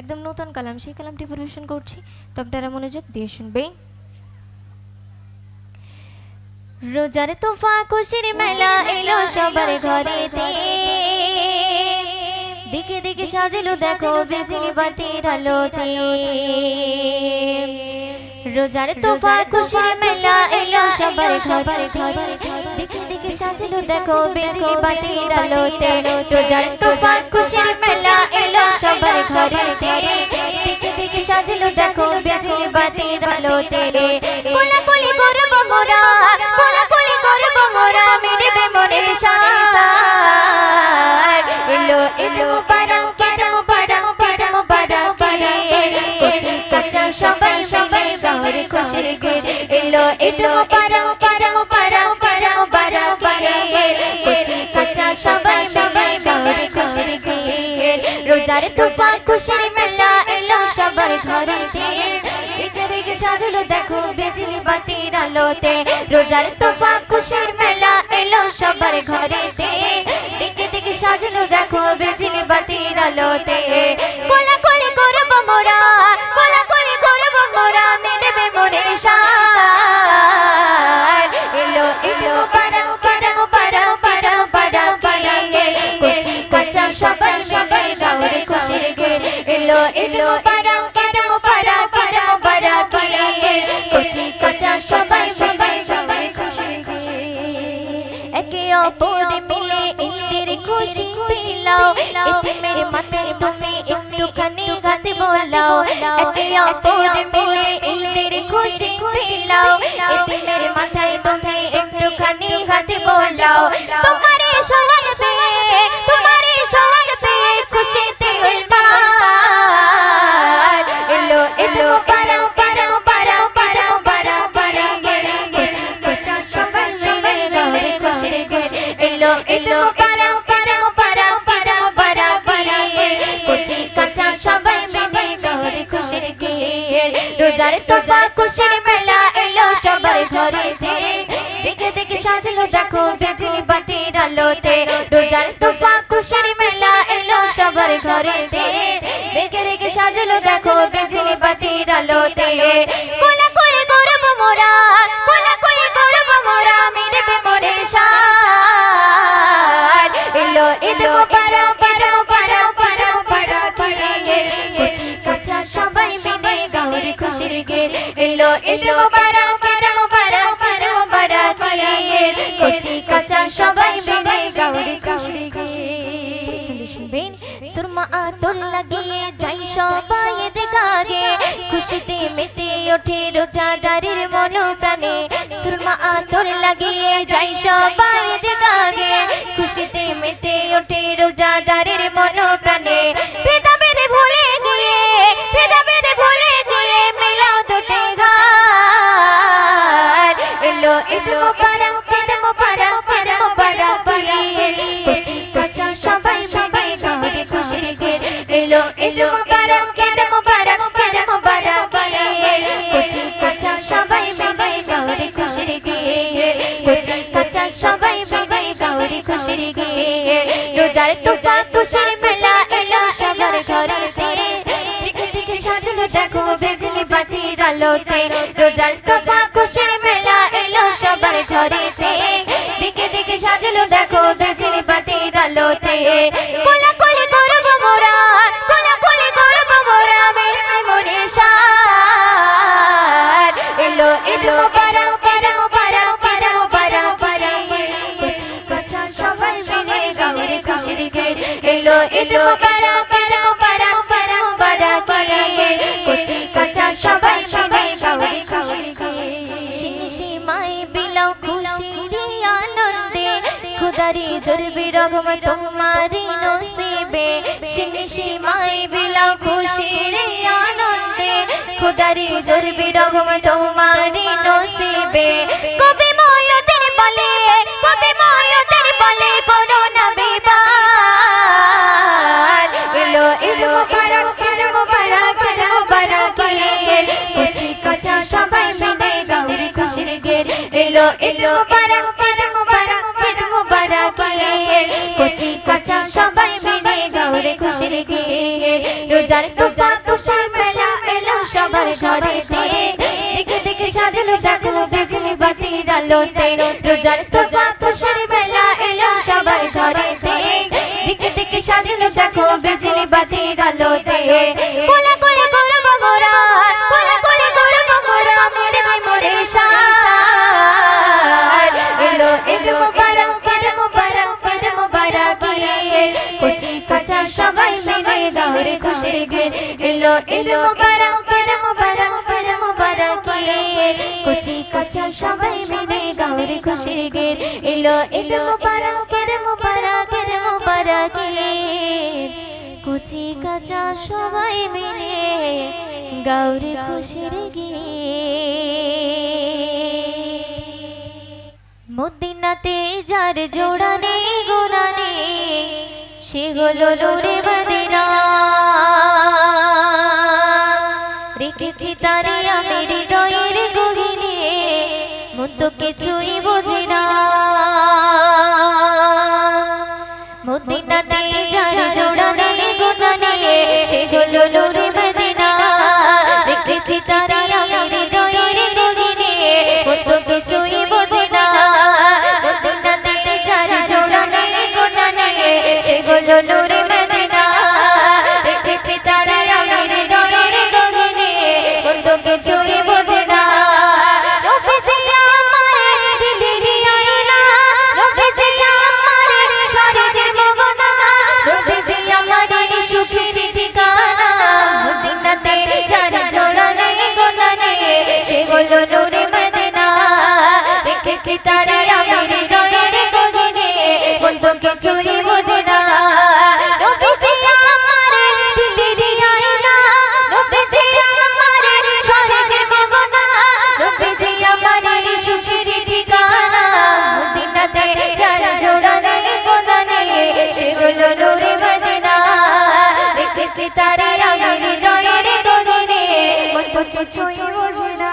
একদম নতুন কালাম, সেই কালামটি পরিবেশন করছি। তো আপনারা মনোযোগ দিয়ে শুনবে রোজার তোফা খুশির মেলা এলো সবার ঘরেতে। দিকে দিকে সাজলো দেখো বিজলি বাতির আলোতে রোজার তোফা খুশির মেলা এলো সবার সবার ঘরে দিকে দিকে সাজলো দেখো বেজি বাতির আলোতে রোজার তোফা খুশির মেলা এলো সবার ঘরেতে দিকে সাজলো দেখো বেজি বাতির আলোতে কোলা কোলি করব মোরা কোলা কোলি করব মোরা মনের এলো এলো কাঁচা সবাই সবাই গাওয়ার খুশির গে এলো পারাও পারাও পারাও পারাও পারাও পারে কচি সবাই সবাই গাওয়ার খুশির গে রোজার তোফা খুশির মেলা এলো সবার দিকে সাজলো দেখো বিজলি বাতির আলোতে রোজার তোফা খুশির মেলা এলো সবার ঘরেতে দিকে দিকে সাজলো দেখো বিজলি বাতির আলোতে কোলা কোলি করব মোরা কোলা মোরা মিটবে মনের সার এলো এলো পাড়াও পাড়াও পাড়াও পাড়াও পাড়াও পাড়াও কচি কাঁচা সবাই সবাই গাওরে খুশির গে এলো এলো পাড়াও তুমি একটুখানি গাতে বলাও। একে অপর মিলে ঈদের খুশি বিলাও এতে মেরে মাথায় তুমি একটুখানি গাতে বলাও। এলো এলো পারাও পারাও পারাও পারাও পারাও কচি, কাঁচা, সবাই মিলে গাওরে খুশির গে শুনবেন, সুরমা আতর লাগিয়ে যাই সবাই দেখাগে খুশিতে মেতে ওঠে রোজাদারের মন প্রাণে সুরমা আতর লাগিয়ে যাই সবাই দেখাগে খুশিতে মেতে ওঠে রোজাদারের মন প্রাণে কচি কাঁচা সবাই মিলে গাওরে খুশির গে রোজার তোজা খুশির মেলা, এলো সবার ঘরেতে দিকে দিকে সাজানো দেখো বেজলি বাতির আলোতে। রোজার তোজা খুশির মেলা, এলো সবার ঘরেতে। দিকে দিকে সাজানো দেখো বেজলি বাতির আলোতে। এলো পারাও পারাও পারাও পারাও পারাও কচি কচা সবাই সবাই খুশির গে সিনি সীমায় বিলাও খুশির আনন্দে খুদারি জরবি রঘম তোমারি নসিবে সিনি সীমায় বিলাও খুশির আনন্দে খুদারি জরবি রঘম তোমারি নসিবে পারিয়ে কুচি কাঁচা সবাই মিলে গাউরি খুশির গে এলো এলো পারাও পারাও পারাও পারাও পারিয়ে কুচি কাঁচা সবাই মিলে গাউরি খুশির গে রোজার তো তুষার মেলা এলো সবার ঘরেতে দেখে দেখে দেখো বিজলি বাতির আলোতে। খুশির গে এলো এলো মুবারক ঈদ মুবারক ঈদ মুবারক। কুচি কাঁচা সবাই মিলে গাওরে খুশির গে এলো এলো, মুবারক ঈদ মুবারক ঈদ মুবারক। কুচি কাঁচা সবাই মিলে গাওরে খুশির গে মদিনাতে যার জোড়া নেই গোনা নেই। সে হলো লোরে মদিনা। রেখেছি তারে আমি হৃদয়ের গহিনে, মন তো কিছুই বোঝে না। মদিনাতে রেখেছি তারা আমি হৃদয়ের গগনে মন তো কিছুই বোঝে না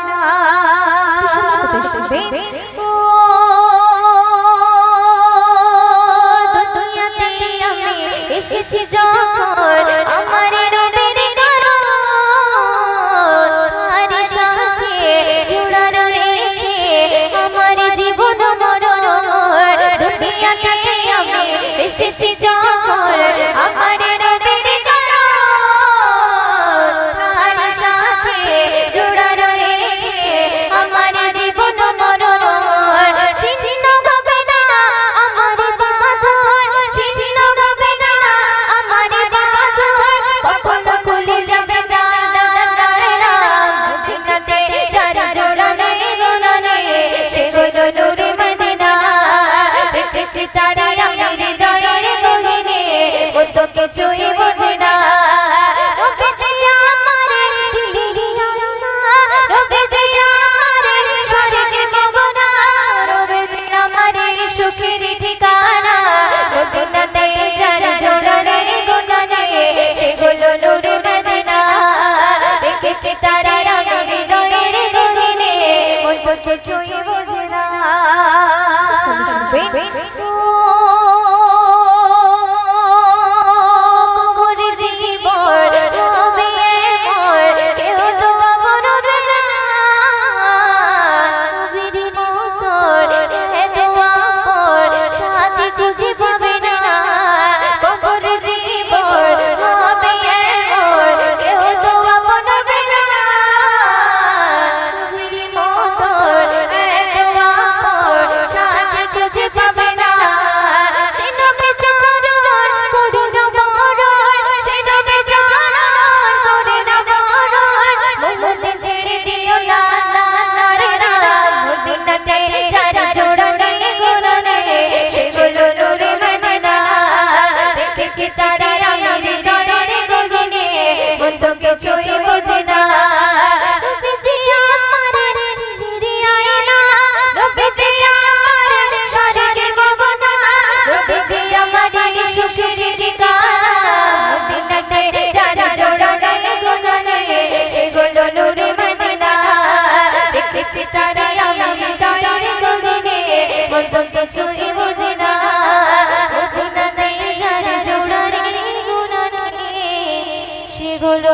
হলো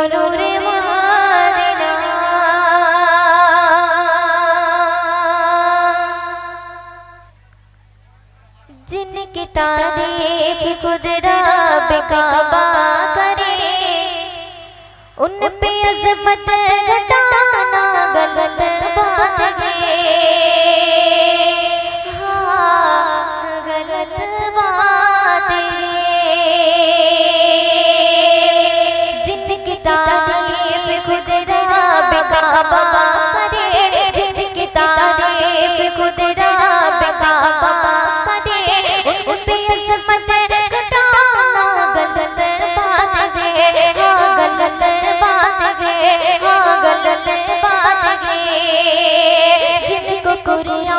जिनकी तारीफ़ खुद रब करे उन पे अजफत घटाना गलत बात है। কাবা করে जिनकी तारीफ खुद रब काबा करे उन पे असमत कटाना गलत बात रे हाँ गलत बात रे हाँ गलत बात रे जिनको कुरिया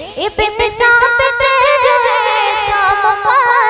ابن ثابت جیسا مما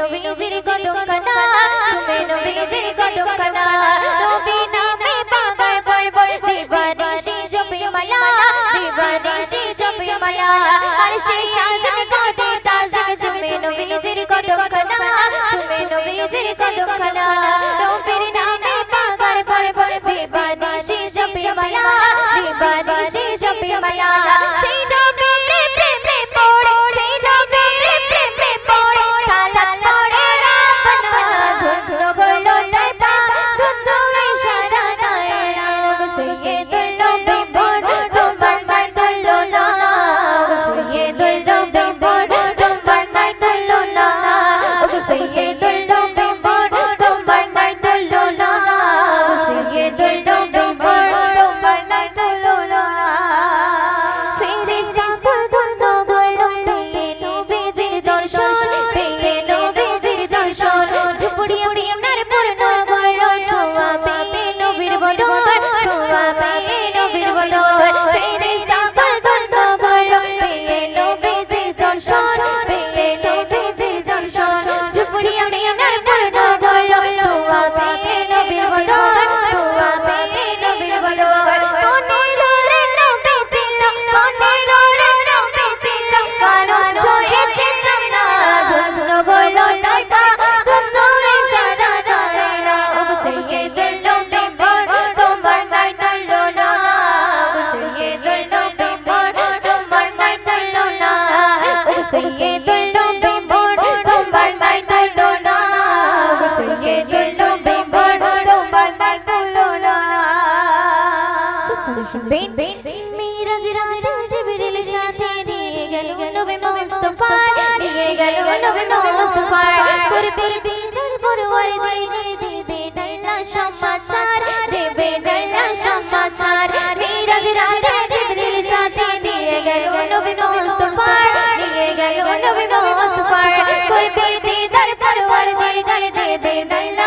নবীজির কদম কানা, তুমি নবীজির কদম কানা। তুমি নামে পাগল করব দিবানিশি জপি মালা, দিবানিশি জপি মালা। আর সেই আজম কাতে তাজা তুমি নবীজির কদম কানা, তুমি নবীজির কদম কানা। তুমি নামে পাগল করব দিবানিশি জপি মালা, দিবানিশি জপি মালা। baby, baby.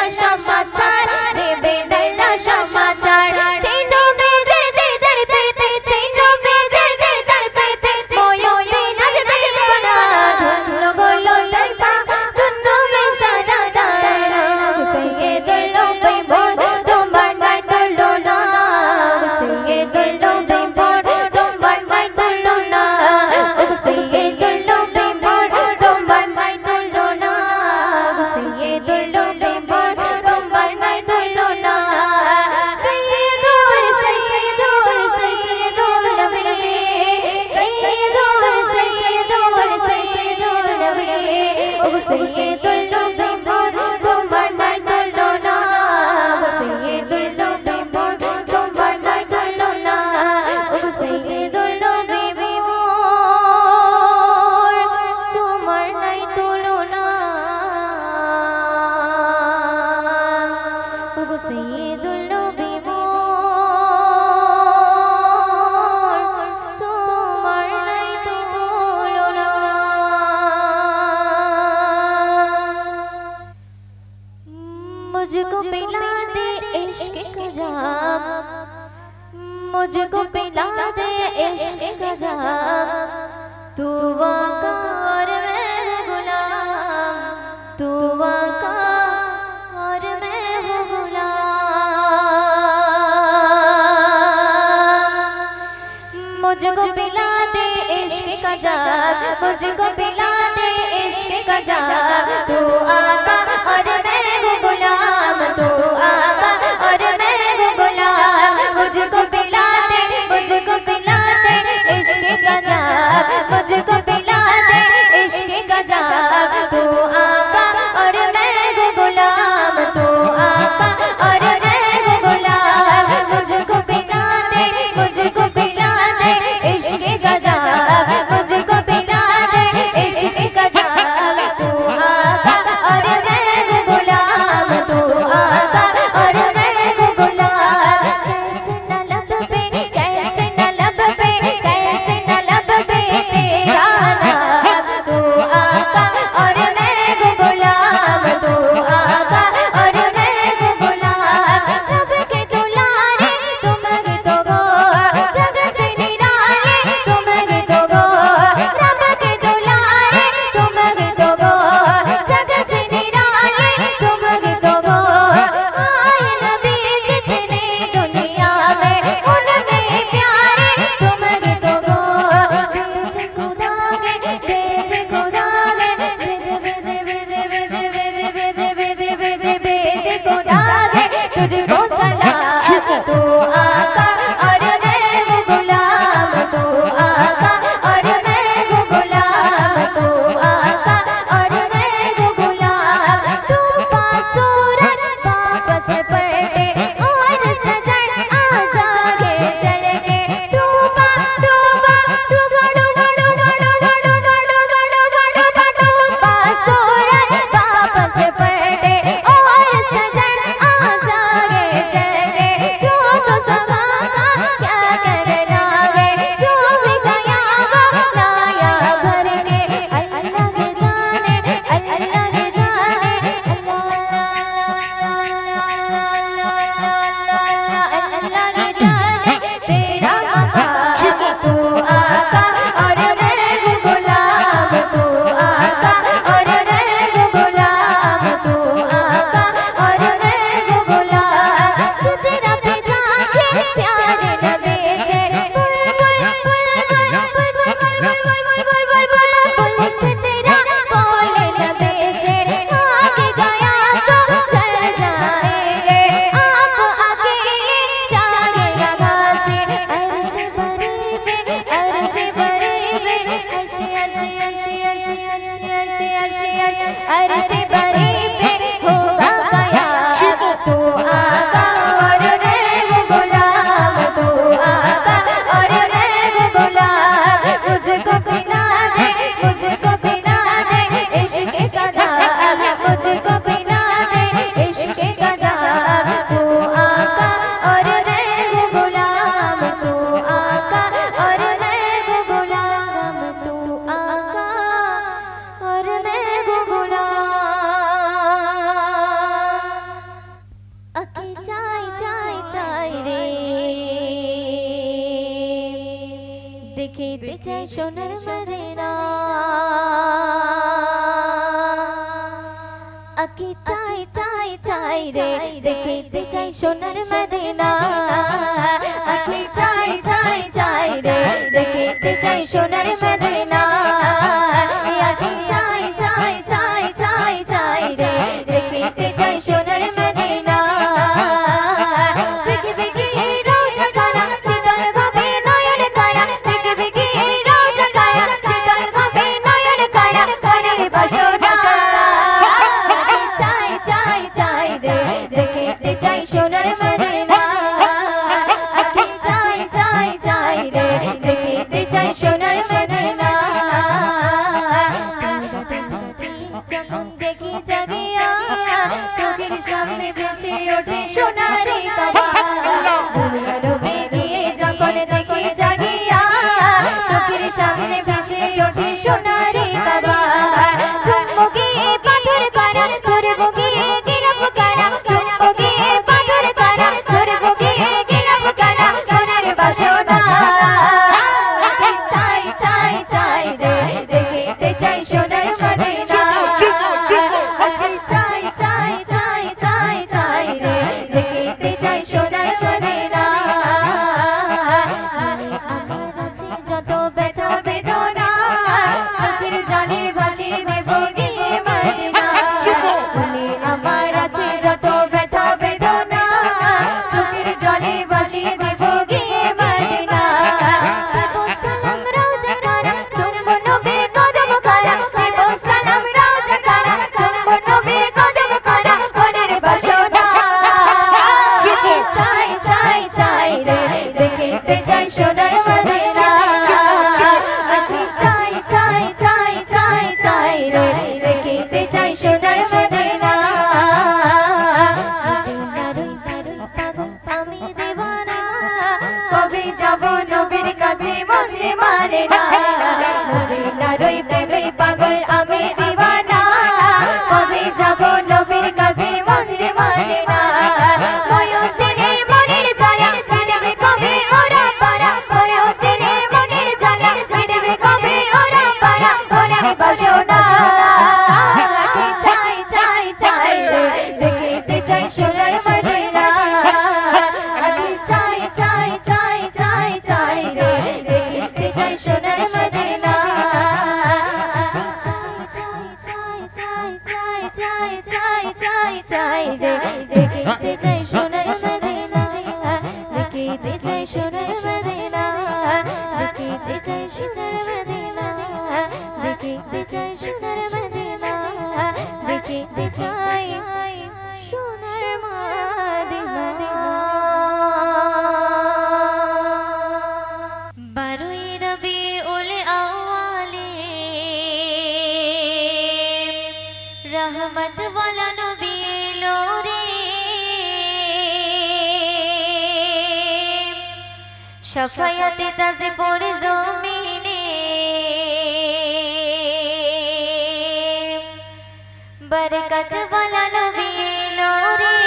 मुझको पिला दे इश्क का जाल मुझको पिला दे इश्क का जाल तू आता চাই রে দেখিতে চাই সোনার মদিনা। আখি চাই চাই চাই রে দেখিতে চাই সোনার মদিনা। show চাই সোনার মদিনা দেখিতে চাই সোনার মদিনা দেখিতে চাই সোনার মদিনা দেখিতে চাই সোনার মদিনা দেখিতে চাই সোনার মদিনা দেখিতে চাই শফায়াতে তাজে পড়ে জমিনে। বরকত ওয়ালা নবী এলো রে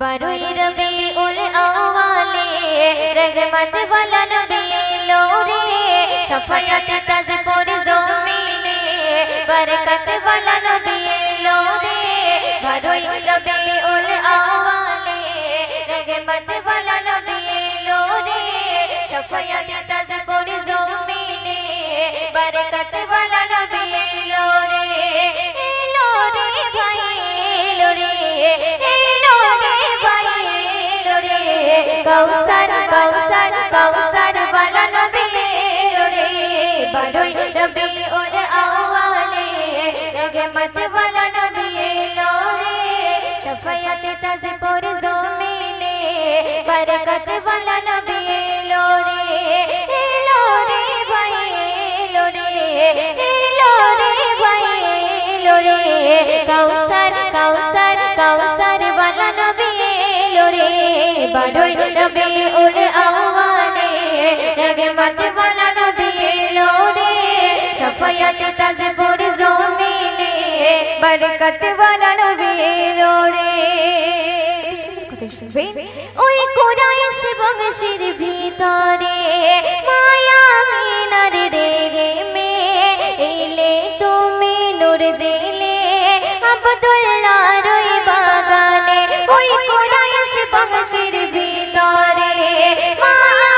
বারোই রবি উল আওয়ালে, রহমত ওয়ালা নবী এলো রে শফায়াত বারোই রবি উল আওয়ালে, রহমত ওয়ালা নবী এলো রে শফায়াত তাজ পড়ে জমিনে বরকত ওয়ালা নবী এলো রে এলো রে ভাই এলো রে ভাই এলো কৌসার কৌসার আওয়ালে, রহমত বালা নবী এলো রে শফায়াতে তাজে পর জমিনে বরকত বালা নবী এলো রে এলো রে ভাই এলো রে এলো রে ভাই এলো রে কৌসার কৌসার কৌসার বালা নবী এলো রে বারোই রবি উল আওয়ালে রহমত বালা নবী এলো ওই কোরাইশ বংশের ভিতরে মায়া মিনার রে মে এলে তুমি নূর জেলে আব্দুল্লাহ রই বাগানে। ওই কোরাইশ বংশের ভিতরে মায়া